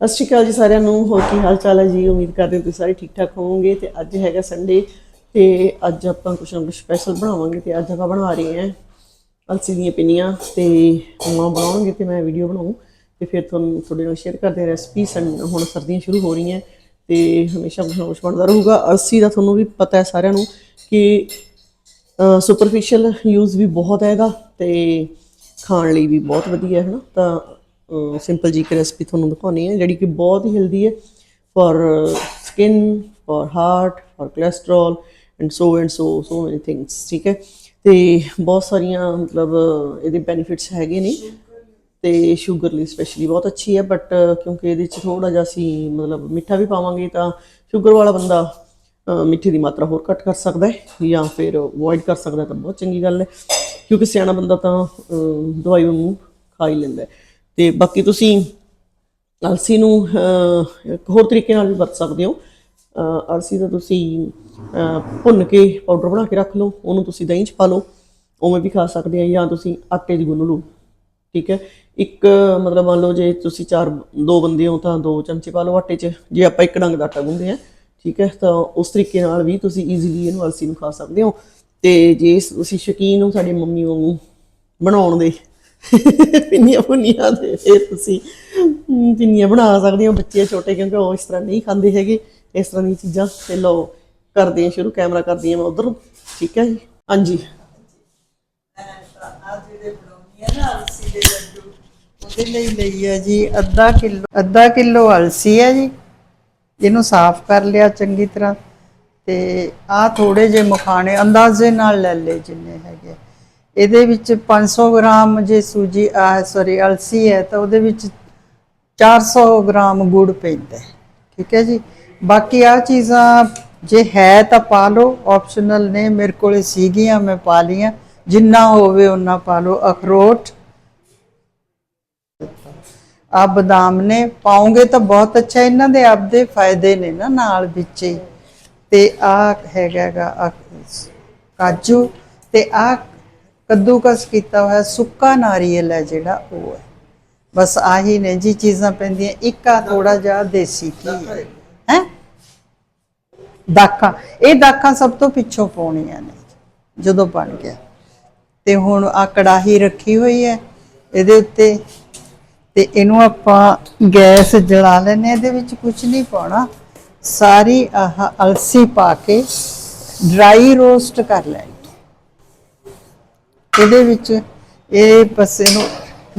ਸਤਿ ਸ਼੍ਰੀ ਅਕਾਲ ਜੀ ਸਾਰਿਆਂ ਨੂੰ, ਹੋਰ ਕੀ ਹਾਲ ਚਾਲ ਹੈ ਜੀ? ਉਮੀਦ ਕਰਦੇ ਤੁਸੀਂ ਸਾਰੇ ਠੀਕ ਠਾਕ ਹੋਵੋਗੇ ਤੇ ਅੱਜ ਹੈਗਾ ਸੰਡੇ ਤੇ ਅੱਜ ਆਪਾਂ ਕੁਛ ਨਾ ਕੁਛ ਸਪੈਸ਼ਲ ਬਣਾਵਾਂਗੇ ਤੇ ਅੱਜ ਆਪਾਂ ਬਣਾ ਰਹੇ ਹਾਂ ਅਲਸੀ ਦੀਆਂ ਪਿੰਨੀਆਂ ਤੇ ਮਾਂ ਬਣਾਉਣਗੇ ਤੇ ਮੈਂ ਵੀਡੀਓ ਬਣਾਉਂ ਤੇ ਫਿਰ ਤੁਹਾਨੂੰ ਤੁਹਾਡੇ ਨਾਲ ਸ਼ੇਅਰ ਕਰਦੇ ਹਾਂ ਰੈਸਪੀ ਹੁਣ ਸਰਦੀਆਂ ਸ਼ੁਰੂ ਹੋ ਰਹੀਆਂ ਤੇ ਹਮੇਸ਼ਾ ਕੁਛ ਨਾ ਕੁਛ ਬਣਦਾ ਰਹੂਗਾ। ਅਲਸੀ ਦਾ ਤੁਹਾਨੂੰ ਵੀ ਪਤਾ ਹੈ ਸਾਰਿਆਂ ਨੂੰ ਕਿ ਸੁਪਰਫੀਸ਼ੀਅਲ ਯੂਜ਼ ਵੀ ਬਹੁਤ ਹੈ ਇਹਦਾ ਤੇ ਖਾਣ ਲਈ ਵੀ ਬਹੁਤ ਵਧੀਆ ਹੈ ਨਾ? ਤਾਂ ਸਿੰਪਲ ਜੀ ਕੇ ਰੈਸਪੀ ਤੁਹਾਨੂੰ ਦਿਖਾਉਣੀ ਹੈ, ਜਿਹੜੀ ਕਿ ਬਹੁਤ ਹੀ ਹੈਲਦੀ ਹੈ for skin for heart for cholesterol and so and so so many things ਠੀਕ ਹੈ? ਤੇ ਬਹੁਤ ਸਾਰੀਆਂ ਮਤਲਬ ਇਹਦੇ ਬੈਨੀਫਿਟਸ ਹੈਗੇ ਨੇ ਤੇ ਸ਼ੂਗਰ ਲਈ ਸਪੈਸ਼ਲੀ ਬਹੁਤ ਅੱਛੀ ਹੈ ਬਟ ਕਿਉਂਕਿ ਇਹਦੇ 'ਚ ਥੋੜਾ ਜਿਹਾ ਅਸੀਂ ਮਤਲਬ ਮਿੱਠਾ ਵੀ ਪਾਵਾਂਗੇ ਤਾਂ ਸ਼ੂਗਰ ਵਾਲਾ ਬੰਦਾ ਮਿੱਠੇ ਦੀ ਮਾਤਰਾ ਹੋਰ ਘੱਟ ਕਰ ਸਕਦਾ ਹੈ ਜਾਂ ਫਿਰ ਅਵੋਇਡ ਕਰ ਸਕਦਾ ਤਾਂ ਬਹੁਤ ਚੰਗੀ ਗੱਲ ਹੈ, ਕਿਉਂਕਿ ਸਿਆਣਾ ਬੰਦਾ ਤਾਂ ਦਵਾਈ ਨੂੰ ਖਾ ਹੀ ਲੈਂਦਾ ਹੈ। ਤੇ ਬਾਕੀ ਤੁਸੀਂ ਅਲਸੀ ਨੂੰ ਇੱਕ ਹੋਰ ਤਰੀਕੇ ਨਾਲ ਵੀ ਵਰਤ ਸਕਦੇ ਹੋ। ਅਲਸੀ ਦਾ ਤੁਸੀਂ ਭੁੰਨ ਕੇ ਪਾਊਡਰ ਬਣਾ ਕੇ ਰੱਖ ਲਓ, ਉਹਨੂੰ ਤੁਸੀਂ ਦਹੀਂ 'ਚ ਪਾ ਲਓ। ਉਵੇਂ ਵੀ ਖਾ ਸਕਦੇ ਆ ਜਾਂ ਤੁਸੀਂ ਆਟੇ 'ਚ ਗੁੰਨ ਲਓ, ਠੀਕ ਹੈ? ਇੱਕ, ਮਤਲਬ ਮੰਨ ਲਓ ਜੇ ਤੁਸੀਂ ਚਾਰ, ਦੋ ਬੰਦੇ ਹੋ ਤਾਂ ਦੋ ਚਮਚੇ ਪਾ ਲਓ ਆਟੇ 'ਚ। ਜੇ ਆਪਾਂ ਇੱਕ ਡੰਗ ਦਾ ਆਟਾ ਗੁੰਨਦੇ ਆ, ਠੀਕ ਹੈ? ਤਾਂ ਉਸ ਤਰੀਕੇ ਨਾਲ ਵੀ ਤੁਸੀਂ ਈਜ਼ੀਲੀ ਇਹਨੂੰ ਅਲਸੀ ਨੂੰ ਖਾ ਸਕਦੇ ਹੋ। ਤੇ ਜੇ ਤੁਸੀਂ ਸ਼ੌਕੀਨ ਹੋ ਸਾਡੀ ਮੰਮੀ ਵਾਂਗੂ ਬਣਾਉਣ ਦੇ ਪਿੰਨੀਆਂ ਪੁੰਨੀਆਂ ਦੇ ਫਿਰ ਤੁਸੀਂ ਹਮ, ਪਿੰਨੀਆਂ ਬਣਾ ਸਕਦੇ ਹੋ ਬੱਚੇ ਛੋਟੇ ਕਿਉਂਕਿ ਉਹ ਇਸ ਤਰ੍ਹਾਂ ਨਹੀਂ ਖਾਂਦੇ ਹੈਗੇ। ਇਸ ਤਰ੍ਹਾਂ ਦੀਆਂ ਚੀਜ਼ਾਂ ਤੇ ਲਓ ਕਰਦੇ ਹਾਂ ਸ਼ੁਰੂ ਕੈਮਰਾ ਕਰਦੀ ਹਾਂ ਮੈਂ ਉਧਰ। ਠੀਕ ਹੈ ਜੀ? ਹਾਂਜੀ। ਆ ਹੈ ਉਹਦੇ ਲਈ ਲਈ ਹੈ ਜੀ ਅੱਧਾ ਕਿਲੋ ਅੱਧਾ ਕਿਲੋ ਅਲਸੀ ਹੈ ਜੀ ਇਹਨੂੰ ਸਾਫ਼ ਕਰ ਲਿਆ ਚੰਗੀ ਤਰ੍ਹਾਂ ਤੇ ਆ ਥੋੜੇ ਜਿਹੇ ਮਖਾਣੇ ਅੰਦਾਜ਼ੇ ਨਾਲ ਲੈ ਲਏ ਜਿੰਨੇ ਹੈਗੇ ਇਹਦੇ ਵਿੱਚ 500 ਗ੍ਰਾਮ ਜੇ ਸੂਜੀ ਆ ਸੌਰੀ ਅਲਸੀ ਹੈ ਤਾਂ ਉਹਦੇ ਵਿੱਚ 400 ਗ੍ਰਾਮ ਗੁੜ ਪੈਂਦਾ ਠੀਕ ਹੈ ਜੀ? ਬਾਕੀ ਆ ਚੀਜ਼ਾਂ ਜੇ ਹੈ ਤਾਂ ਪਾ ਲਓ ਆਪਸ਼ਨਲ ਨੇ, ਮੇਰੇ ਕੋਲੇ ਸੀਗੀਆਂ, ਮੈਂ ਪਾ ਲੀਆਂ ਜਿੰਨਾ ਹੋਵੇ ਉਹਨਾਂ ਪਾ ਲਓ। ਅਖਰੋਟ ਆ ਬਦਾਮ ਨੇ। ਪਾਉਂਗੇ ਤਾਂ ਬਹੁਤ ਅੱਛਾ, ਇਹਨਾਂ ਦੇ ਆਪਦੇ ਫਾਇਦੇ ਨੇ ਨਾ, ਨਾਲ ਵਿੱਚ ਹੀ। ਤੇ ਆ ਹੈਗਾਗਾ ਆਹ ਕਾਜੂ। ਤੇ ਆ ਕੱਦੂਕਸ ਕੀਤਾ ਹੋਇਆ ਸੁੱਕਾ ਨਾਰੀਅਲ ਹੈ ਜਿਹੜਾ ਉਹ ਹੈ। ਬਸ ਆਹੀ ਨੇ ਜੀ ਚੀਜ਼ਾਂ ਪੈਂਦੀਆਂ। ਇੱਕ ਆ ਥੋੜਾ ਜਿਹਾ ਦੇਸੀ ਘੀ ਹੈ। ਹੈ? ਦਾਖਾਂ। ਇਹ ਦਾਖਾਂ ਸਭ ਤੋਂ ਪਿੱਛੋਂ ਪਾਉਣੀਆਂ ਨੇ। ਜਦੋਂ ਬਣ ਗਿਆ। ਤੇ ਹੁਣ ਆ ਕੜਾਹੀ ਰੱਖੀ ਹੋਈ ਹੈ ਇਹਦੇ ਉੱਤੇ। ਤੇ ਇਹਨੂੰ ਆਪਾਂ ਗੈਸ ਜਲਾ ਲੈਨੇ ਇਹਦੇ ਵਿੱਚ ਕੁਝ ਨਹੀਂ ਪਾਉਣਾ। ਸਾਰੀ ਆਹ ਅਲਸੀ ਪਾ ਕੇ ਡਰਾਈ ਰੋਸਟ ਕਰ ਲੈਣੀ। ਇਹਦੇ ਵਿੱਚ ਇਹ ਬਸ ਨੂੰ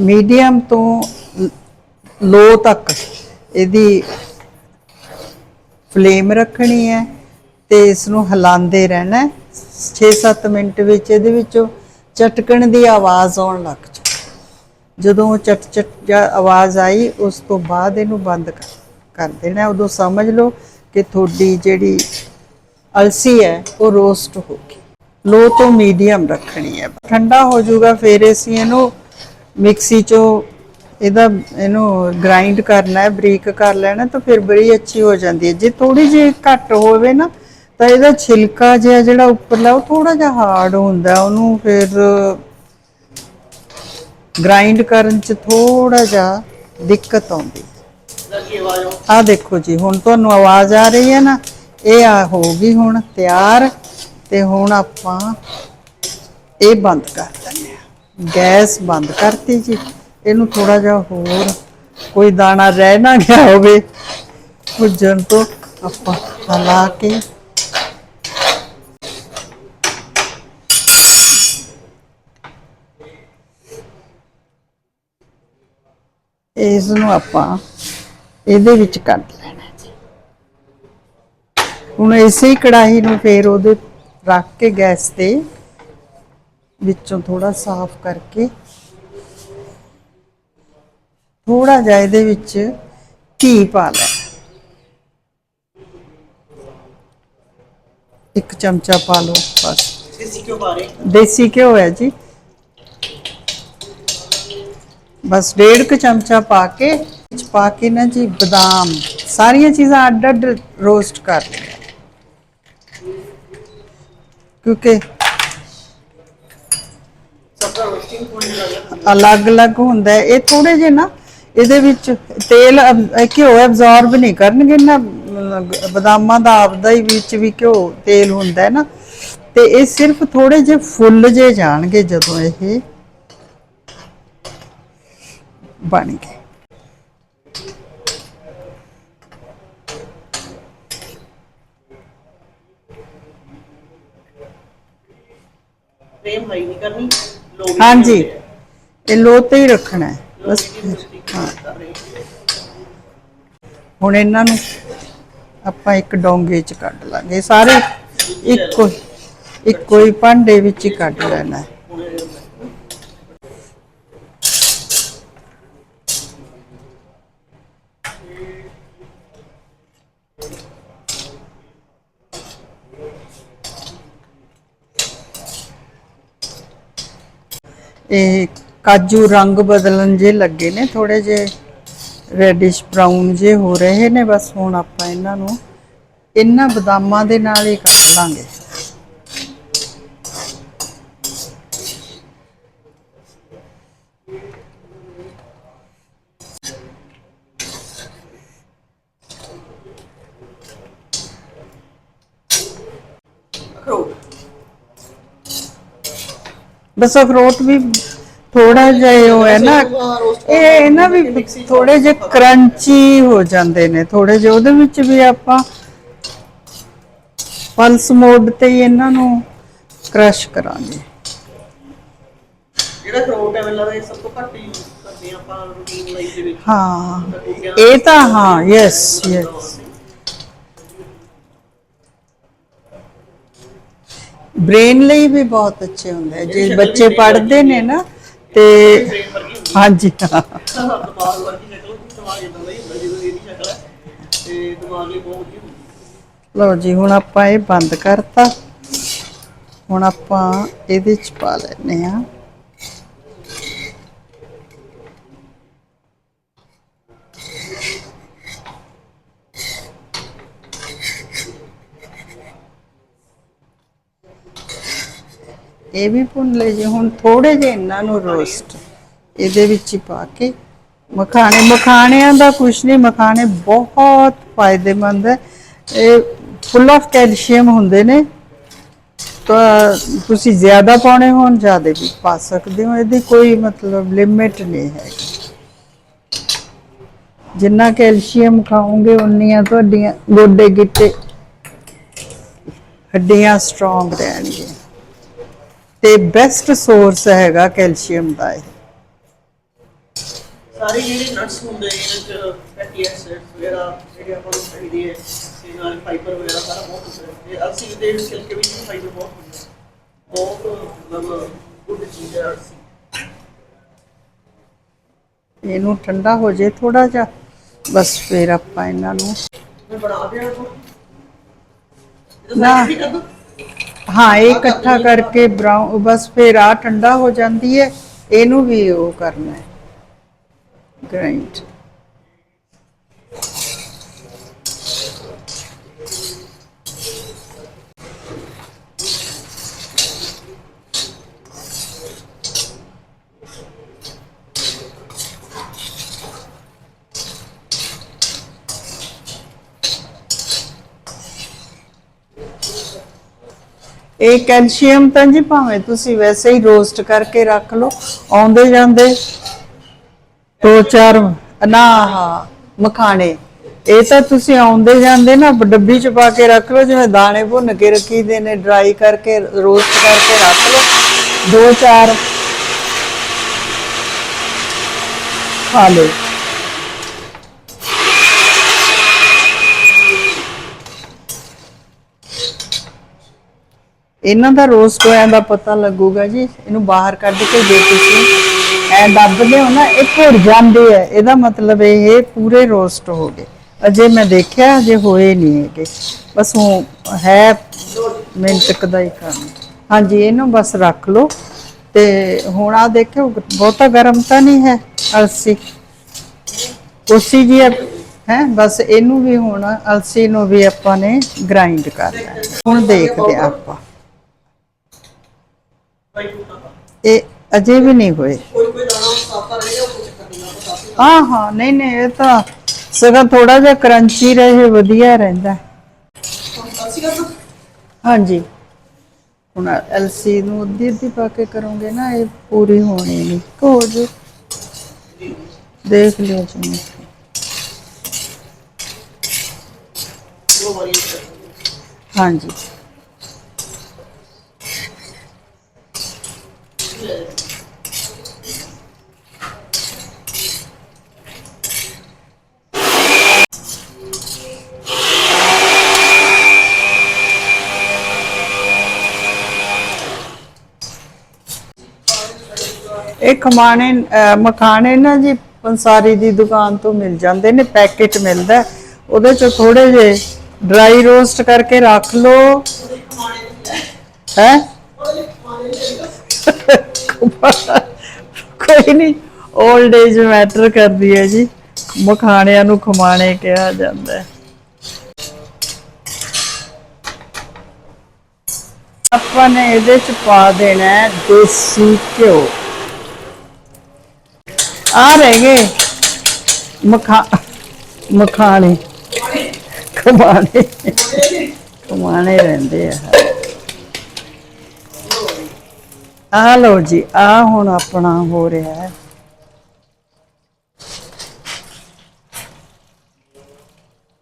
ਮੀਡੀਅਮ ਤੋਂ ਲੋ ਤੱਕ ਇਹਦੀ ਫਲੇਮ ਰੱਖਣੀ ਹੈ ਤੇ ਇਸ ਨੂੰ ਹਿਲਾਉਂਦੇ ਰਹਿਣਾ 6-7 ਮਿੰਟ ਵਿੱਚ ਇਹਦੇ ਵਿੱਚੋਂ ਚਟਕਣ ਦੀ ਆਵਾਜ਼ ਆਉਣ ਲੱਗ ਜਾਏ ਜਦੋਂ ਚਟ ਚਟ ਜਾਂ ਆਵਾਜ਼ ਆਈ, ਉਸ ਤੋਂ ਬਾਅਦ ਇਹਨੂੰ ਬੰਦ ਕਰ ਦੇਣਾ ਉਦੋਂ ਸਮਝ ਲਓ ਕਿ ਤੁਹਾਡੀ ਜਿਹੜੀ ਅਲਸੀ ਹੈ, ਉਹ ਰੋਸਟ ਹੋ ਗਈ। ਲੋ ਤੋਂ ਮੀਡੀਅਮ ਰੱਖਣੀ ਹੈ। ਠੰਡਾ ਹੋ ਜਾਊਗਾ, ਫਿਰ ਅਸੀਂ ਇਹਨੂੰ ਮਿਕਸੀ ਚੋਂ ਇਹਦਾ ਇਹਨੂੰ ਗ੍ਰਾਈਂਡ ਕਰਨਾ ਹੈ, ਬਰੀਕ ਕਰ ਲੈਣਾ ਤਾਂ ਫਿਰ ਬੜੀ ਅੱਛੀ ਹੋ ਜਾਂਦੀ ਹੈ। ਜੇ ਥੋੜੀ ਜਿਹੀ ਘੱਟ ਹੋਵੇ ਨਾ, ਤਾਂ ਇਹਦਾ ਛਿਲਕਾ ਜਿਹਾ ਜਿਹੜਾ ਉੱਪਰਲਾ, ਉਹ ਥੋੜਾ ਜਿਹਾ ਹਾਰਡ ਹੁੰਦਾ ਉਹਨੂੰ ਫਿਰ ਗ੍ਰਾਈਂਡ ਕਰਨ ਚ ਥੋੜਾ ਜਿਹਾ ਦਿੱਕਤ ਆਉਂਦੀ ਆ ਦੇਖੋ ਜੀ, ਹੁਣ ਤੁਹਾਨੂੰ ਆਵਾਜ਼ ਆ ਰਹੀ ਹੈ ਨਾ, ਇਹ ਆ ਹੋ ਗਈ ਹੁਣ ਤਿਆਰ। ਤੇ ਹੁਣ ਆਪਾਂ ਇਹ ਬੰਦ ਕਰ ਦਿੰਦੇ ਆ ਗੈਸ ਬੰਦ ਕਰਤੀ ਜੀ। ਇਹਨੂੰ ਥੋੜਾ ਜਿਹਾ ਹੋਰ ਕੋਈ ਦਾਣਾ ਰਹਿ ਨਾ ਗਿਆ ਹੋਵੇ। ਭੁੱਜਣ ਤੋਂ ਆਪਾਂ ਹਲਾ ਕੇ ਇਸ ਨੂੰ ਆਪਾਂ ਇਹਦੇ ਵਿੱਚ ਕੱਢ ਲੈਣਾ ਜੀ। ਹੁਣ ਇਸੇ ਕੜਾਹੀ ਨੂੰ ਫੇਰ ਉਹਦੇ ਰੱਖ ਕੇ ਗੈਸ ਤੇ ਵਿੱਚੋਂ ਥੋੜਾ ਸਾਫ਼ ਕਰਕੇ ਥੋੜਾ ਜਿਹਾ ਇਹਦੇ ਵਿੱਚ ਘੀ ਪਾ ਲੈ। ਇੱਕ ਚਮਚਾ ਪਾ ਲਓ ਬਸ। ਦੇਸੀ ਕਿਉਂ ਪਾ ਰਹੇ? ਦੇਸੀ ਘਿਓ ਹੈ ਜੀ। ਬਸ ਡੇਢ ਕੁ ਚਮਚਾ ਪਾ ਕੇ ਵਿੱਚ ਪਾ ਕੇ ਨਾ ਜੀ ਬਦਾਮ ਸਾਰੀਆਂ ਚੀਜ਼ਾਂ ਅੱਡ ਅੱਡ ਰੋਸਟ ਕਰ ਲਿਆ ਕਿਉਂਕਿ ਅਲੱਗ-ਅਲੱਗ ਹੁੰਦਾ ਹੈ। ਇਹ ਥੋੜੇ ਜਿਹੇ ਨਾ ਇਹਦੇ ਵਿੱਚ ਤੇਲ ਅਬ- ਘਿਓ ਐਬਜ਼ੌਰਬ ਨਹੀਂ ਕਰਨਗੇ ਨਾ ਅਮ, ਬਦਾਮਾਂ ਦਾ ਆਪਦਾ ਹੀ ਵਿੱਚ ਵੀ ਘਿਓ ਤੇਲ ਹੁੰਦਾ ਹੈ ਨਾ। ਤੇ ਇਹ ਸਿਰਫ ਥੋੜੇ ਜਿਹੇ ਫੁੱਲ ਜੇ ਜਾਣਗੇ ਜਦੋਂ ਇਹ ਬਣ ਗਏ ਫਰੇਮ ਹਾਈ ਨਹੀਂ ਕਰਨੀ ਲੋ ਹਾਂਜੀ। ਇਹ ਲੋ ਤੇ ਹੀ ਰੱਖਣਾ ਹੈ। ਬਸ। ਹਾਂ ਹੁਣ ਇਹਨਾਂ ਨੂੰ ਆਪਾਂ ਇੱਕ ਡੋਂਗੇ ਚ ਕੱਢ ਲਾਂਗੇ। ਸਾਰੇ ਇੱਕੋ ਇੱਕੋ ਹੀ ਭਾਂਡੇ ਵਿੱਚ ਹੀ ਕੱਢ ਲੈਣਾ ਹੈ। ਇਹ ਕਾਜੂ ਰੰਗ ਬਦਲਣ ਜੇ ਲੱਗੇ ਨੇ ਥੋੜੇ ਜੇ ਰੈਡਿਸ਼ ਬ੍ਰਾਊਨ ਜੇ ਹੋ ਰਹੇ ਨੇ, ਬਸ ਹੁਣ ਆਪਾਂ ਇਹਨਾਂ ਨੂੰ ਇਹਨਾਂ ਬਦਾਮਾਂ ਦੇ ਨਾਲ ਹੀ ਕੱਢ ਲਾਂਗੇ। ਅਖਰੋਟ ਬਸ ਅਖਰੋਟ ਵੀ ਥੋੜਾ ਜਿਹਾ ਹੀ ਉਹ ਹੈ ਨਾ ਇਹ ਇਹਨਾਂ ਵੀ ਥੋੜੇ ਜਿਹੇ ਕਰੰਚੀ ਹੋ ਜਾਂਦੇ ਨੇ ਥੋੜੇ ਜਿਹੇ। ਉਹਦੇ ਵਿੱਚ ਵੀ ਆਪਾਂ ਪਲਸ ਮੋਡ ਤੇ ਹੀ ਇਹਨਾਂ ਨੂੰ ਕ੍ਰਸ਼ ਕਰਾਂਗੇ। ਜਿਹੜਾ ਅਖਰੋਟ ਹੈ ਮੈਨੂੰ ਲੱਗਦਾ ਇਹ ਸਭ ਤੋਂ ਘੱਟ ਯੂਜ਼ ਕਰਦੇ ਹਾਂ ਆਪਾਂ ਰੂਟੀਨ ਲਾਈਫ ਦੇ ਵਿੱਚ। ਹਾਂ। ਇਹ ਤਾਂ ਹਾਂ ਯੈਸ ਯੈਸ ਬ੍ਰੇਨ ਲਈ ਵੀ ਬਹੁਤ ਅੱਛੇ ਹੁੰਦੇ ਆ। ਜੇ ਬੱਚੇ ਪੜ੍ਹਦੇ ਨੇ ਨਾ ਤੇ ਹਾਂਜੀ। ਹਾਂ ਹੈ ਦਿਮਾਗ ਵਰਗੀ ਸ਼ਕਲ ਦਿਮਾਗ ਇਦਾਂ ਦਾ ਹੀ ਹੁੰਦਾ ਜਿਵੇਂ ਇਹਦੀ ਸ਼ਕਲ ਹੈ ਤੇ ਦਿਮਾਗ ਲਈ ਬਹੁਤ ਵਧੀਆ ਹੁੰਦੀ ਲਓ ਜੀ ਹੁਣ ਆਪਾਂ ਇਹ ਬੰਦ ਕਰਤਾ। ਹੁਣ ਆਪਾਂ ਇਹਦੇ ਚ ਪਾ ਲੈਨੇ ਆ ਇਹ ਵੀ ਭੁੰਨ ਲਏ ਜੀ, ਹੁਣ ਥੋੜੇ ਜਿਹੇ ਇਹਨਾਂ ਨੂੰ ਰੋਸਟ ਇਹਦੇ ਵਿੱਚ ਹੀ ਪਾ ਕੇ। ਮਖਾਣੇ, ਮਖਾਣਿਆਂ ਦਾ ਕੁਛ ਨਹੀਂ, ਮਖਾਣੇ ਬਹੁਤ ਫਾਇਦੇਮੰਦ ਹੈ। ਇਹ ਫੁੱਲ ਆਫ ਕੈਲਸ਼ੀਅਮ ਹੁੰਦੇ ਨੇ। ਤਾਂ ਤੁਸੀਂ ਜ਼ਿਆਦਾ ਪਾਉਣੇ ਹੋਣ, ਜ਼ਿਆਦਾ ਵੀ ਪਾ ਸਕਦੇ ਹੋ। ਇਹਦੀ ਕੋਈ ਮਤਲਬ ਲਿਮਿਟ ਨਹੀਂ ਹੈ ਜਿੰਨਾ ਕੈਲਸ਼ੀਅਮ ਖਾਓਗੇ, ਉਨੀਆਂ ਤੁਹਾਡੀਆਂ ਗੋਡੇ ਗਿੱਟੇ ਹੱਡੀਆਂ ਸਟਰੋਂਗ ਰਹਿਣਗੀਆਂ ਤੇ ਬੈਸਟ ਸੋਰਸ ਹੈਗਾ ਕੈਲਸ਼ੀਅਮ ਦਾ ਇਹ। ਸਾਰੇ ਜਿਹੜੇ ਨਟਸ ਹੁੰਦੇ ਨੇ ਇਹਨਾਂ ਚ ਫੈਟੀ ਐਸਿਡਸ ਵਗੈਰਾ ਜਿਹੜੇ ਆਪਾਂ ਨੂੰ ਚਾਹੀਦੇ ਹੈ ਤੇ ਨਾਲ ਫਾਈਬਰ ਵਗੈਰਾ ਸਾਰਾ ਬਹੁਤ ਹੁੰਦਾ ਹੈ। ਤੇ ਅਲਸੀ ਦੇ ਛਿਲਕੇ ਵਿੱਚ ਵੀ ਫਾਈਬਰ ਬਹੁਤ ਹੁੰਦਾ ਹੈ ਬਹੁਤ ਮਤਲਬ ਗੁੱਡ ਚੀਜ਼ ਹੈ ਅਲਸੀ ਇਹਨੂੰ ਠੰਡਾ ਹੋ ਜੇ ਥੋੜਾ ਜਿਹਾ ਬਸ ਫਿਰ ਆਪਾਂ ਇਹਨਾਂ ਨੂੰ ਬਣਾ ਦਿਆਂ ਨਾ। ਹਾਂ ਇਹ ਇਕੱਠਾ ਕਰਕੇ ਬਰਾਊਨ ਬਸ ਫਿਰ ਆ ਠੰਡਾ ਹੋ ਜਾਂਦੀ ਹੈ ਇਹਨੂੰ ਵੀ ਉਹ ਕਰਨਾ ਹੈ। ਗ੍ਰਾਈਂਡ ਇਹ ਕੈਲਸ਼ੀਅਮ ਤਾਂ ਜੀ ਭਾਵੇਂ ਤੁਸੀਂ ਵੈਸੇ ਹੀ ਰੋਸਟ ਕਰਕੇ ਰੱਖ ਲਓ, ਆਉਂਦੇ ਜਾਂਦੇ ਦੋ ਚਾਰ ਨਾ, ਹਾਂ, ਮਖਾਣੇ। ਇਹ ਤਾਂ ਤੁਸੀਂ ਆਉਂਦੇ ਜਾਂਦੇ ਨਾ, ਡੱਬੀ ਚ ਪਾ ਕੇ ਰੱਖ ਲਓ, ਜਿਵੇਂ ਦਾਣੇ ਭੁੰਨ ਕੇ ਰੱਖੀਦੇ ਨੇ ਡਰਾਈ ਕਰਕੇ, ਰੋਸਟ ਕਰਕੇ ਰੱਖ ਲਓ, ਦੋ ਚਾਰ ਖਾ ਲਓ। ਇਹਨਾਂ ਦਾ ਰੋਸਟ ਹੋਇਆ ਦਾ ਪਤਾ ਲੱਗੂਗਾ ਜੀ, ਇਹਨੂੰ ਬਾਹਰ ਕੱਢ ਕੇ ਜੇ ਤੁਸੀਂ ਐ ਦੱਬਦੇ ਹੋ ਨਾ, ਇਹ ਭੁਰ ਜਾਂਦੇ ਆ। ਇਹਦਾ ਮਤਲਬ ਇਹ ਪੂਰੇ ਰੋਸਟ ਹੋ ਗਏ। ਅਜੇ ਮੈਂ ਦੇਖਿਆ, ਅਜੇ ਹੋਏ ਨਹੀਂ ਹੈਗੇ। ਬਸ ਉਹ ਹੈ ਮਿੰਟ ਕੁ ਦਾ ਹੀ ਕੰਮ। ਹਾਂਜੀ, ਇਹਨੂੰ ਬਸ ਰੱਖ ਲਓ। ਤੇ ਹੁਣ ਆ ਦੇਖਿਓ, ਬਹੁਤਾ ਗਰਮ ਤਾਂ ਨਹੀਂ ਹੈ, ਅਲਸੀ? ਉਸੀ ਜੀ ਹੈ, ਬਸ ਇਹਨੂੰ ਵੀ ਹੁਣ ਅਲਸੀ ਨੂੰ ਵੀ ਆਪਾਂ ਨੇ ਗ੍ਰਾਈਂਡ ਕਰਨਾ ਹੈ। ਹੁਣ ਦੇਖਦੇ ਹਾਂ ਆਪਾਂ। ਇਹ ਅਜੇ ਵੀ ਨਹੀਂ ਹੋਏ। ਕੋਈ ਕੋਈ ਦਾਣਾ ਸਾਫਾ ਰਹੇਗਾ ਉਹ ਕੁਝ ਕਰਨਾ ਆਪਾਂ ਸਾਫ਼ ਹਾਂ ਹਾਂ, ਨਹੀਂ ਨਹੀਂ, ਇਹ ਤਾਂ ਸਗਾ ਥੋੜਾ ਜਿਹਾ ਕਰੰਚੀ ਰਹੇ, ਵਧੀਆ ਰਹਿੰਦਾ। ਹਾਂਜੀ। ਹੁਣ ਐਲਸੀ ਨੂੰ ਅੱਧੀ ਅੱਧੀ ਪਾ ਕੇ ਕਰੋਗੇ ਨਾ, ਇਹ ਪੂਰੀ ਹੋਣੀ ਨਹੀਂ। ਹੋ ਜੇ? ਦੇਖ ਲਿਓ ਜੀ। ਹਾਂਜੀ। ਇਹ ਖਮਾਣੇ ਅਹ ਮਖਾਣੇ ਨਾ ਜੀ, ਪੰਸਾਰੀ ਦੀ ਦੁਕਾਨ ਤੋਂ ਮਿਲ ਜਾਂਦੇ ਨੇ, ਪੈਕੇਟ ਮਿਲਦਾ ਉਹਦੇ ਚ ਥੋੜੇ ਜੇ ਡਰਾਈ ਰੋਸਟ ਕਰਕੇ ਰੱਖ ਲਓ। ਹੈ? ਕੋਈ ਨਹੀਂ 올ਡ ਏਜ ਮੈਟਰ ਕਰਦੀ ਹੈ ਜੀ। ਮਖਾਣਿਆਂ ਨੂੰ ਖਮਾਣੇ ਕਿਹਾ ਜਾਂਦਾ ਹੈ। ਆਪਾਂ ਨੇ ਇਹਦੇ ਚ ਪਾ ਦੇਣਾ ਹੈ ਦੇਸੀ ਘਿਓ। ਆ ਰਹਿ ਗਏ। ਮਖਾ, ਮਖਾਣੇ। ਖਮਾਣੇ। ਕਮਾਣੇ ਰਹਿੰਦੇ ਆ। ਆ ਲਓ ਜੀ ਆ ਹੁਣ ਆਪਣਾ ਹੋ ਰਿਹਾ ਹੈ।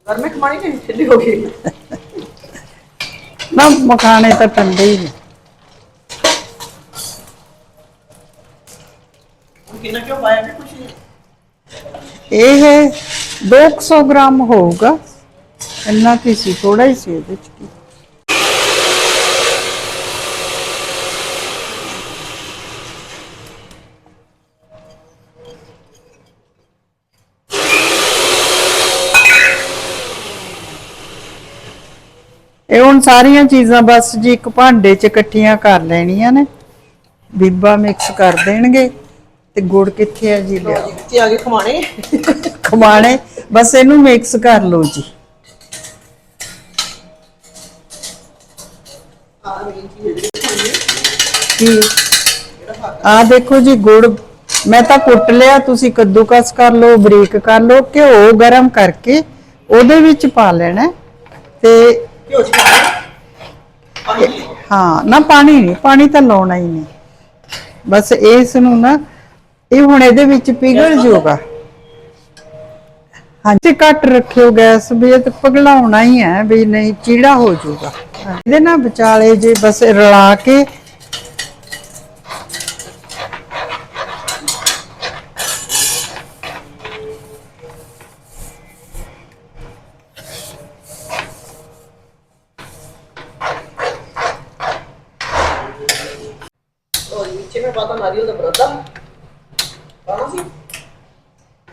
ਘਰ ਮੇ ਨਹੀਂ? ਛਿੱਲੀ ਹੋ ਗਈ। ਨਾ ਮਖਾਣੇ ਤਾਂ ਠੰਡੇ ਹੀ ਨੇ। ਕਿੰਨਾ ਕਿਉਂ ਪਾਇਆ ਇਹ 200 ਗ੍ਰਾਮ ਹੋਊਗਾ। ਇੰਨਾ ਕੀ ਸੀ ਥੋੜਾ ਹੀ ਸੀ ਇਹਦੇ ਚ। ਹੁਣ ਸਾਰੀਆਂ ਚੀਜ਼ਾਂ ਬਸ ਜੀ ਇੱਕ ਭਾਂਡੇ 'ਚ ਇਕੱਠੀਆਂ ਕਰ ਲੈਣੀਆਂ ਨੇ। ਬੀਬਾ ਮਿਕਸ ਕਰ ਦੇਣਗੇ ਤੇ ਗੁੜ ਕਿੱਥੇ ਆ ਜੀ ਲਿਆ ਕਿੱਥੇ ਆ ਗਏ? ਖਮਾਣੇ ਖਮਾਣੇ ਬਸ ਇਹਨੂੰ ਮਿਕਸ ਕਰ ਲਓ ਜੀ। ਆ ਦੇਖੋ ਜੀ ਗੁੜ। ਮੈਂ ਤਾਂ ਕੁੱਟ ਲਿਆ ਤੁਸੀਂ ਕੱਦੂਕਸ ਕਰ ਲਓ ਬਰੀਕ ਕਰ ਲਓ ਘਿਓ ਗਰਮ ਕਰਕੇ ਉਹਦੇ ਵਿੱਚ ਪਾ ਲੈਣਾ। ਤੇ ਪਾਣੀ ਹਾਂ ਨਾ ਪਾਣੀ ਨਹੀਂ ਪਾਣੀ ਤਾਂ ਲਾਉਣਾ ਹੀ ਨਹੀਂ। ਬਸ ਇਸ ਨੂੰ ਨਾ ਇਹ ਹੁਣ ਇਹਦੇ ਵਿੱਚ ਪਿਘਲ ਜਾਊਗਾ। ਹਾਂਜੀ ਘੱਟ ਰੱਖਿਓ ਗੈਸ ਵੀ ਇਹ ਤਾਂ ਪਿਘਲਾਉਣਾ ਹੀ ਹੈ ਵੀ ਨਹੀਂ ਚੀੜਾ ਹੋ ਜਾਊਗਾ। ਇਹਦੇ ਨਾਲ ਵਿਚਾਲੇ ਜੇ ਬਸ ਰਲਾ ਕੇ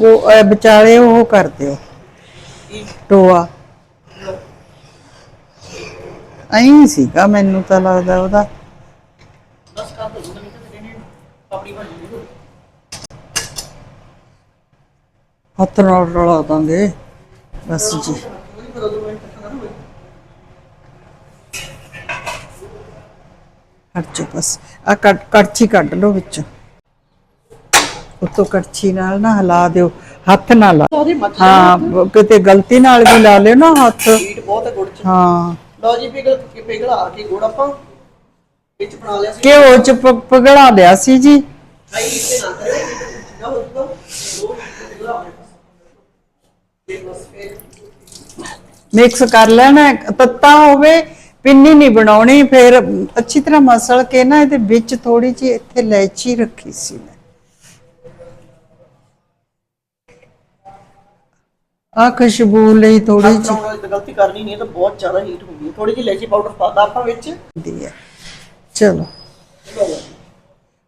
ਗੋ- ਅਹ ਵਿਚਾਲੇ ਉਹ ਕਰ ਦਿਓ ਟੋਆ। ਐਂ ਸੀਗਾ ਮੈਨੂੰ ਤਾਂ ਲੱਗਦਾ ਉਹਦਾ। ਹੱਥ ਨਾਲ ਰਲਾ ਦਾਂਗੇ। ਬਸ ਜੀ। ਨਹੀਂ ਹਟ ਜਾ ਬਸ ਆ ਕੜਛੀ ਕੱਢ ਲਓ ਵਿੱਚ। ਉਤੋਂ ਕੜਛੀ ਨਾਲ ਨਾ ਹਿਲਾ ਦਿਓ ਹੱਥ ਨਾਲ ਲਾ ਉਹਦੀ ਮੱਛੀ ਹਾਂ ਬ- ਕਿਤੇ ਗਲਤੀ ਨਾਲ ਵੀ ਲਾ ਲਿਓ ਨਾ ਹੱਥ। ਹੀਟ ਬਹੁਤ ਹੈ ਗੁੜ ਚ। ਹਾਂ। ਲਓ ਜੀ ਪਿਘਲ ਕੇ ਪਿਘਲਾ ਕੇ ਗੁੜ ਆਪਾਂ ਵਿੱਚ ਬਣਾ ਲਿਆ ਸੀ। ਘਿਓ ਚ ਪ- ਪਗੜਾ ਲਿਆ ਸੀ ਜੀ। ਹਾਈ ਹੀਟ ਤੇ ਨਾ ਕਰੇ ਹੀਟ ਜਿੰਨਾ ਹੋ ਸਕਦਾ ਲੋ ਹੀਟ ਤੇ ਪਿਘਲਾ ਆਪਣੇ ਪਾਸ ਇਹ ਬਸ ਫਿਰ ਮਿਕਸ ਕਰ ਲੈਣਾ ਹੈ। ਤੱਤਾ ਹੋਵੇ ਪਿੰਨੀ ਨਹੀਂ ਬਣਾਉਣੀ ਫਿਰ ਅੱਛੀ ਤਰ੍ਹਾਂ ਮਸਲ ਕੇ ਨਾ ਇਹਦੇ ਵਿੱਚ ਥੋੜੀ ਜਿਹੀ ਇੱਥੇ ਇਲਾਇਚੀ ਰੱਖੀ ਸੀ ਮੈਂ। ਆ ਖੁਸ਼ਬੂ ਲਈ ਥੋੜੀ ਜਿਹੀ। ਗਲਤੀ ਕਰਨੀ ਨਹੀਂ ਹੈ ਤਾਂ ਬਹੁਤ ਜ਼ਿਆਦਾ ਹੀਟ ਹੁੰਦੀ ਹੈ। ਥੋੜੀ ਜਿਹੀ ਇਲਾਇਚੀ ਪਾਊਡਰ ਪਾਤਾ ਆਪਾਂ ਵਿੱਚ। ਹੁੰਦੀ ਹੈ। ਚਲੋ।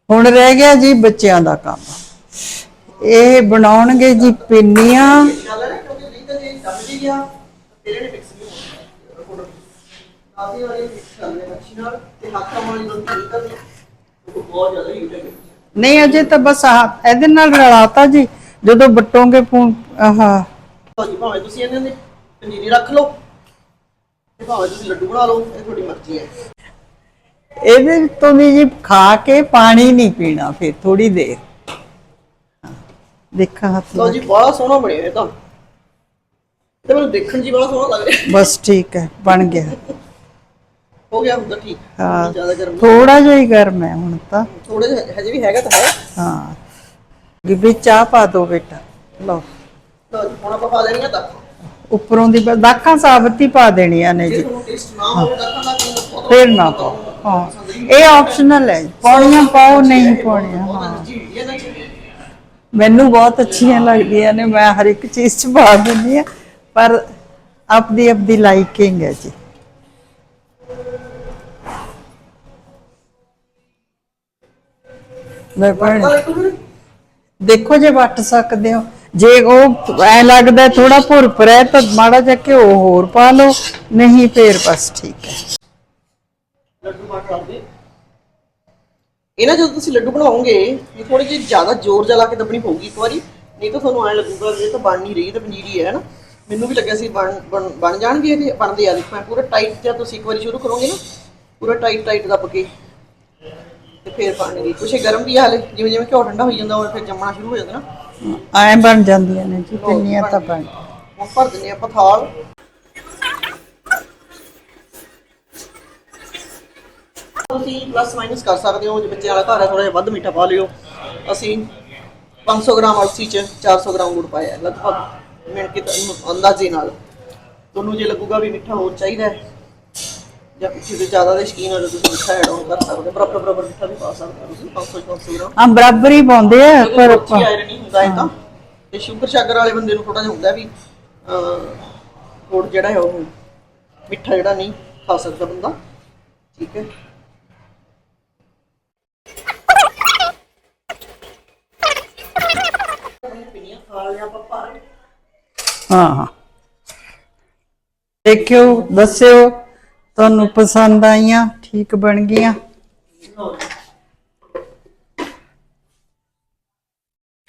ਹੁਣ ਰਹਿ ਗਿਆ ਜੀ ਬੱਚਿਆਂ ਦਾ ਕੰਮ। ਇਹ ਬਣਾਉਣਗੇ ਜੀ ਪਿੰਨੀਆਂ। ਗੱਲ ਹੈ ਨਾ ਕਿਉਂਕਿ ਨਹੀਂ ਤਾਂ ਜੇ ਦਮ ਜੀ ਗਿਆ ਤੇਰੇ ਨੇ ਮਿਕਸ ਨਹੀਂ ਹੋਣਾ ਕਾਫੀ ਵਾਲੀ ਮਿਕਸ ਕਰ ਲੈ ਅੱਛੀ ਨਾਲ ਤੇ ਹੱਥਾਂ ਵਾਲੀ ਨੂੰ ਨਹੀਂ ਕਰਨੀ ਉਹ ਬਹੁਤ ਜ਼ਿਆਦਾ ਹੀ ਉਟੇ ਨਹੀਂ ਅਜੇ ਤਾਂ ਬਸ ਆਹ ਇਹਦੇ ਨਾਲ ਰਲਾਤਾ ਜੀ। ਜਦੋਂ ਬਟੋਗੇ ਪੂ ਆਹ। ਭਾਜੀ ਭਾਵੇਂ ਤੁਸੀਂ ਇਹਨਾਂ ਦੇ ਪਨੀਰੀ ਰੱਖ ਲਓ ਤੇ ਭਾਵੇਂ ਤੁਸੀਂ ਲੱਡੂ ਬਣਾ ਲਓ ਇਹ ਤੁਹਾਡੀ ਮਰਜ਼ੀ ਹੈ। ਇਹਦੇ ਤੋਂ ਵੀ ਜੀ ਖਾ ਕੇ ਪਾਣੀ ਨਹੀਂ ਪੀਣਾ ਫਿਰ ਥੋੜੀ ਦੇਰ। ਹਾਂ, ਦੇਖਾਂ ਹੱਥ ਲਓ ਲਾ ਜੀ ਬੜਾ ਸੋਹਣਾ ਬਣਿਆ ਇਹ ਤਾਂ। ਤੇ ਮੈਨੂੰ ਦੇਖਣ ਹੀ ਬੜਾ ਸੋਹਣਾ ਲੱਗ ਰਿਹਾ। ਬਸ ਠੀਕ ਹੈ ਬਣ ਗਿਆ। ਹੋ ਗਿਆ ਹੁਣ ਤਾਂ ਠੀਕ। ਹਾਂ ਜ਼ਿਆਦਾ ਗਰਮ ਥੋੜਾ ਜਿਹਾ ਹੀ ਗਰਮ ਹੈ ਹੁਣ ਤਾਂ। ਥੋੜਾ ਜਿਹਾ ਹਜੇ ਵੀ ਹੈਗਾ ਤਾਂ ਹੈ। ਹਾਂ। ਵੀ ਵਿੱਚ ਚਾਹ ਪਾ ਦੋ ਬੇਟਾ ਲਓ। ਲਓ ਜੀ ਹੁਣ ਆਪਾਂ ਪਾ ਲੈਣੀਆਂ ਤਾਂ। ਉੱਪਰੋਂ ਦੀ ਬਸ ਦਾਖਾਂ ਸਾਬਤ ਪਾ ਦੇਣੀਆਂ ਨੇ ਜੇ ਜੀ। ਤੁਹਾਨੂੰ ਟੇਸਟ ਨਾ ਹੋਵੇ ਤਾਂ ਖਾਣਾ ਤੁਹਾਨੂੰ ਫਿਰ ਨਾ ਪਾਓ। ਹਾਂ ਇਹ ਆਪਸ਼ਨਲ ਹੈ। ਪਾਉਣੀਆਂ ਪਾਓ ਨਹੀਂ ਪਾਉਣੀਆਂ ਹਾਂ। ਜੀ ਇਹ ਨਾ ਜੀ। ਮੈਨੂੰ ਬਹੁਤ ਅੱਛੀਆਂ ਲੱਗਦੀਆਂ ਨੇ ਮੈਂ ਹਰ ਇੱਕ ਚੀਜ਼ ਚ ਪਾ ਦਿੰਦੀ ਆ ਪਰ ਆਪਦੀ ਆਪਦੀ ਲਾਈਕਿੰਗ ਹੈ ਜੀ। ਲੈ ਭੈਣ। ਦੇਖੋ ਜੇ ਵੱਟ ਸਕਦੇ ਹੋ। ਜੇ ਉਹ ਐ ਲੱਗਦਾ ਥੋੜਾ ਭੁਰਭੁਰ ਹੈ ਤਾਂ ਮਾੜਾ ਜਿਹਾ ਘਿਓ ਹੋਰ ਪਾ ਲਓ, ਨਹੀਂ ਫੇਰ ਬਸ ਠੀਕ ਹੈ। ਲੱਡੂ ਬਣ ਕਰਦੇ ਇਹ ਜਦੋਂ ਤੁਸੀਂ ਲੱਡੂ ਬਣਾਓਗੇ, ਇਹ ਥੋੜੀ ਜਿਹੀ ਜ਼ਿਆਦਾ ਜ਼ੋਰ ਜਲਾ ਕੇ ਦੱਬਣੀ ਪਊਗੀ ਇੱਕ ਵਾਰੀ। ਨਹੀਂ ਤਾਂ ਤੁਹਾਨੂੰ ਐਂ ਲੱਗੂਗਾ ਇਹ ਤਾਂ ਬਣ ਨਹੀਂ ਰਹੀ ਤਾਂ ਪੰਜੀਰੀ ਹੈ ਨਾ? ਮੈਨੂੰ ਵੀ ਲੱਗਿਆ ਸੀ ਬਣ, ਬਣ- ਬਣ ਜਾਣਗੇ ਇਹ ਬਣਦੇ ਆ। ਦੇਖੋ ਪੂਰਾ ਟਾਈਟ ਜਿਹਾ ਤੁਸੀਂ ਇੱਕ ਵਾਰੀ ਸ਼ੁਰੂ ਕਰੋਗੇ ਨਾ, ਪੂਰਾ ਟਾਈਟ ਟਾਈਟ ਦੱਬ ਕੇ। ਤੇ ਫੇਰ ਬਣਨਗੇ ਕੁਛ ਗਰਮ ਵੀ ਆ ਹਲੇ। ਜਿਵੇਂ ਜਿਵੇਂ ਘਿਓ ਠੰਡਾ ਹੋਈ ਜਾਂਦਾ ਉਹ ਫਿਰ ਜੰਮਣਾ ਸ਼ੁਰੂ ਹੋ ਜਾਂਦਾ ਨਾ। ਐ ਬਣ ਜਾਂਦੀਆਂ ਨੇ ਜੀ, ਪਿੰਨੀਆਂ ਤਾਂ ਬਣ ਹੁਣ ਭਰ ਦਿੰਦੇ ਆਪਾਂ ਥਾਲ ਤੁਸੀਂ ਪਲੱਸ ਮਾਈਨਸ ਕਰ ਸਕਦੇ ਹੋ, ਜੇ ਬੱਚੇ ਵਾਲਾ ਘਰ ਹੈ ਥੋੜਾ ਜਿਹਾ ਵੱਧ ਮਿੱਠਾ ਪਾ ਲਿਓ। ਅਸੀਂ 500 ਗ੍ਰਾਮ ਅਲਸੀ ਚ 400 ਗ੍ਰਾਮ ਗੁੜ ਪਾਇਆ ਲਗਭਗ ਮਿਣ ਕੇ ਅੰਦਾਜ਼ੇ ਨਾਲ। ਤੁਹਾਨੂੰ ਜੇ ਲੱਗੂਗਾ ਵੀ ਮਿੱਠਾ ਹੋਰ ਚਾਹੀਦਾ ਹੈ ਜਾਂ ਕਿਸੇ ਦੇ ਜ਼ਿਆਦਾ ਦੇ ਸ਼ਕੀਨ ਹੋ ਤਾਂ ਤੁਸੀਂ ਮਿੱਠਾ ਐਡ ਆਨ ਕਰ ਸਕਦੇ ਹੋ। ਬਰਾਬਰ ਬਰਾਬਰ ਮਿੱਠਾ ਵੀ ਪਾ ਸਕਦੇ ਹੋ ਤੁਸੀਂ 500 500 ਗ੍ਰਾਮ ਆ ਬਰਾਬਰ ਹੀ ਪਾਉਂਦੇ ਆ ਪਰ ਪਰ ਆਇਰਨ ਨਹੀਂ ਹੁੰਦਾ ਇਹ ਤਾਂ। ਤੇ ਸ਼ੂਗਰ ਸ਼ਾਗਰ ਵਾਲੇ ਬੰਦੇ ਨੂੰ ਥੋੜਾ ਜਿਹਾ ਹੁੰਦਾ ਵੀ ਗੁੜ ਜਿਹੜਾ ਹੈ ਉਹ ਮਿੱਠਾ ਜਿਹੜਾ ਨਹੀਂ ਖਾ ਸਕਦਾ ਬੰਦਾ। ਠੀਕ ਹੈ। ਭਰ ਹਾਂ। ਦੇਖਿਓ ਦੱਸਿਓ। ਤੁਹਾਨੂੰ ਪਸੰਦ ਆਈਆਂ ਠੀਕ ਬਣ ਗਈਆਂ।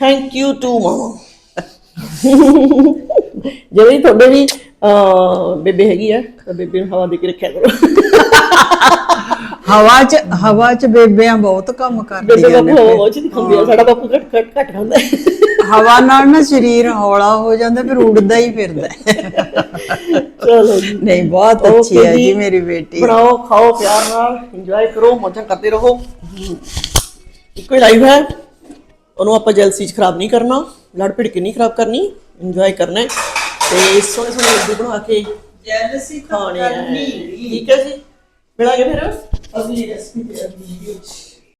ਥੈਂਕ ਯੂ ਟੂ ਮਮਾ ਜਿਵੇਂ ਤੁਹਾਡੇ ਵੀ ਅਹ, ਬੇਬੇ ਹੈਗੀ ਆ ਤਾਂ ਬੇਬੇ ਨੂੰ ਹਵਾ ਦੇ ਕੇ ਰੱਖਿਆ ਕਰੋ। ਹਵਾ 'ਚ ਹਵਾ 'ਚ ਬੇਬਿਆਂ ਬਹੁਤ ਕੰਮ ਬੇਬੇ ਕਰਦੀਆਂ ਬਾਪੂ ਨੇ ਹਵਾ ਬਹੁਤ ਚੀਜ਼ ਖਾਂਦੀ ਆ ਸਾਡਾ ਬਾਪੂ ਘੱਟ ਘੱਟ ਘੱਟ ਖਾਂਦਾ। ਹੈ ਹਵਾ ਨਾਲ ਨਾ ਸਰੀਰ ਹੌਲਾ ਹੋ ਜਾਂਦਾ ਫਿਰ ਉੱਡਦਾ ਹੀ ਫਿਰਦਾ। ਹੈ। ਚਲੋ ਜੀ। ਨਹੀਂ ਬਹੁਤ ਅੱਛੀ Okay ਹੈ ਜੀ। ਮੇਰੀ ਬੇਟੀ। ਬਣਾਓ ਖਾਓ ਪਿਆਰ ਨਾਲ ਇੰਜੋਏ ਕਰੋ ਮੌਜਾਂ ਕਰਦੇ ਰਹੋ। ਇੱਕੋ ਹੀ ਲਾਈਵ ਹੈ। ਉਹਨੂੰ ਆਪਾਂ ਜੈਲਸੀ ਚ ਖਰਾਬ ਨਹੀਂ ਕਰਨਾ ਲੜ ਭਿੜ ਕੇ ਨਹੀਂ ਖਰਾਬ ਕਰਨੀ ਇੰਜੋਏ ਕਰਨਾ ਹੈ। ਤੇ ਸੋਹਣੇ ਸੋਹਣੇ ਲੱਡੂ ਬਣਾ ਕੇ ਜੈਲਸੀ ਖਾਣੇ ਆ। ਠੀਕ ਹੈ ਜੀ? ਮਿਲਾਂਗੇ ਫਿਰ। ਅਗਲੀ ਰੈਸਪੀ ਤੇ ਅਗਲੀ ਵੀਡੀਓ ਚ